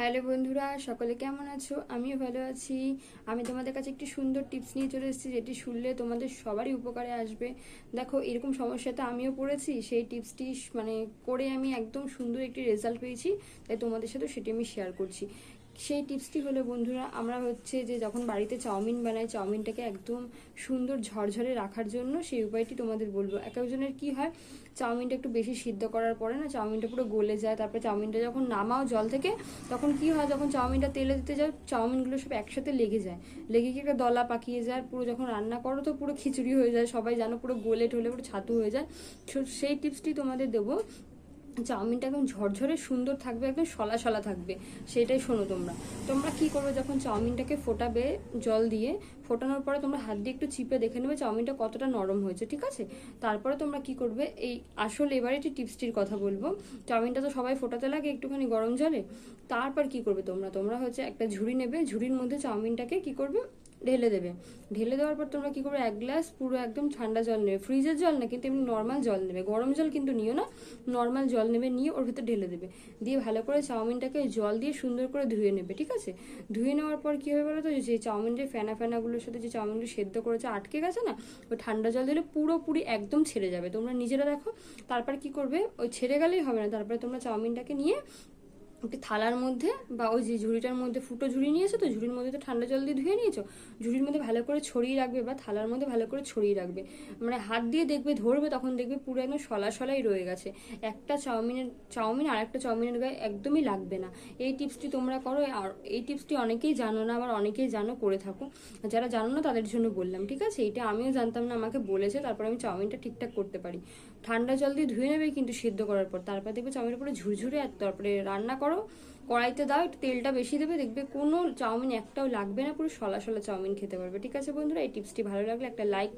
Hello বন্ধুরা, সকলে কেমন আছো? আমিও ভালো আছি। আমি তোমাদের কাছে একটি সুন্দর টিপস নিয়ে চলে এসেছি, যেটি শুনলে তোমাদের সবারই উপকারে আসবে। দেখো, এরকম সমস্যা তো আমিও পড়েছি, সেই টিপসটি মানে করে আমি একদম সুন্দর একটি রেজাল্ট পেয়েছি, তাই তোমাদের সাথে সেটি আমি শেয়ার করছি। সেই টিপসটি হলো, বন্ধুরা, আমরা হচ্ছে যে যখন বাড়িতে চাউমিন বানাই, চাউমিনটাকে একদম সুন্দর ঝরঝরে রাখার জন্য সেই উপায়টি তোমাদের বলব। এক একজনের কী হয়, চাউমিনটা একটু বেশি সিদ্ধ করার পরে না, চাউমিনটা পুরো গলে যায়। তারপরে চাউমিনটা যখন নামাও জল থেকে, তখন কি হয়, যখন চাউমিনটা তেলে দিতে যায় চাউমিনগুলো সব একসাথে লেগে যায়। লেগে গিয়ে একটা দলা পাকিয়ে যায়, পুরো যখন রান্না করো তো পুরো খিচুড়ি হয়ে যায়, সবাই জানো পুরো গোলে ঠলে পুরো ছাতু হয়ে যায়। সেই টিপসটি তোমাদের দেবো চাউমিনটা একদম ঝরঝরে সুন্দর থাকবে, একদম সলা সলা থাকবে, সেটাই শোনো তোমরা। তোমরা কি করবে যখন চাউমিনটাকে ফোটাবে জল দিয়ে, ফোটানোর পরে তোমরা হাত দিয়ে একটু চিপে দেখে নেবে চাউমিনটা কতটা নরম হয়েছে, ঠিক আছে? তারপরে তোমরা কি করবে, এই আসল এবারে একটি টিপসটির কথা বলব। চাউমিনটা তো সবাই ফোটাতে লাগে একটুখানি গরম জলে। তারপর কি করবে তোমরা? তোমরা হচ্ছে একটা ঝুড়ি নেবে, ঝুড়ির মধ্যে চাউমিনটাকে কি করবে ঢেলে দেবে। ঢেলে দেওয়ার পর তোমরা কি করবে? এক গ্লাস পুরো একদম ঠান্ডা জল নেবে। ফ্রিজের জল না, কিন্তু এমনি নর্মাল জল নেবে। গরম জল কিন্তু নিও না নর্মাল জল নেবে, নিয়ে ওর ভেতর ঢেলে দেবে। দিয়ে ভালো করে চাউমিনটাকে জল দিয়ে সুন্দর করে ধুয়ে নেবে, ঠিক আছে? ধুয়ে নেওয়ার পর কী হবে বলো তো যে চাউমিন যে ফেনা ফেনাগুলোর সাথে যে চাউমিনটা সেদ্ধ করেছে, আটকে গেছে না, ওই ঠান্ডা জল দিলে পুরোপুরি একদম ছেড়ে যাবে। তোমরা নিজেরা দেখো, তারপর কি করবে? ওই ছেড়ে গেলেই হবে না। তারপরে তোমরা চাউমিনটাকে নিয়ে থালার মধ্যে বা ওই যে ঝুড়িটার মধ্যে ফুটো ঝুড়ি নিয়েছো তো? ঝুড়ির মধ্যে তো ঠান্ডা জল দিয়ে ধুয়ে নিয়েছো? ঝুড়ির মধ্যে ভালো করে ছড়িয়ে রাখবে বা থালার মধ্যে ভালো করে ছড়িয়ে রাখবে। মানে হাত দিয়ে দেখবে, ধরবে, তখন দেখবে পুরো একদম সলা সলাই রয়ে গেছে। একটা চাউমিনের, চাউমিন আর একটা চাউমিনের গায়ে একদমই লাগবে না। এই টিপসটি তোমরা করো, আর এই টিপসটি অনেকেই জানো না, আবার অনেকেই জানো, করে থাকো। যারা জানো না, তাদের জন্য বললাম, ঠিক আছে? এটা আমিও জানতাম না, আমাকে বলেছে, তারপর আমি চাউমিনটা ঠিকঠাক করতে পারি। ঠান্ডা জল দিয়ে ধুয়ে নেবে, কিন্তু সিদ্ধ করার পর। তারপর দেখবে চাউমিনের উপরে ঝুরঝুরে আর তারপরে রান্না করো, কড়াইতে দাও, একটু তেলটা বেশি দেবে, দেখবে কোনো চাউমিন একটাও লাগবে না, পুরো সলা সলা চাউমিন খেতে পারবে। ঠিক আছে বন্ধুরা, এই টিপসটি ভালো লাগলে একটা লাইক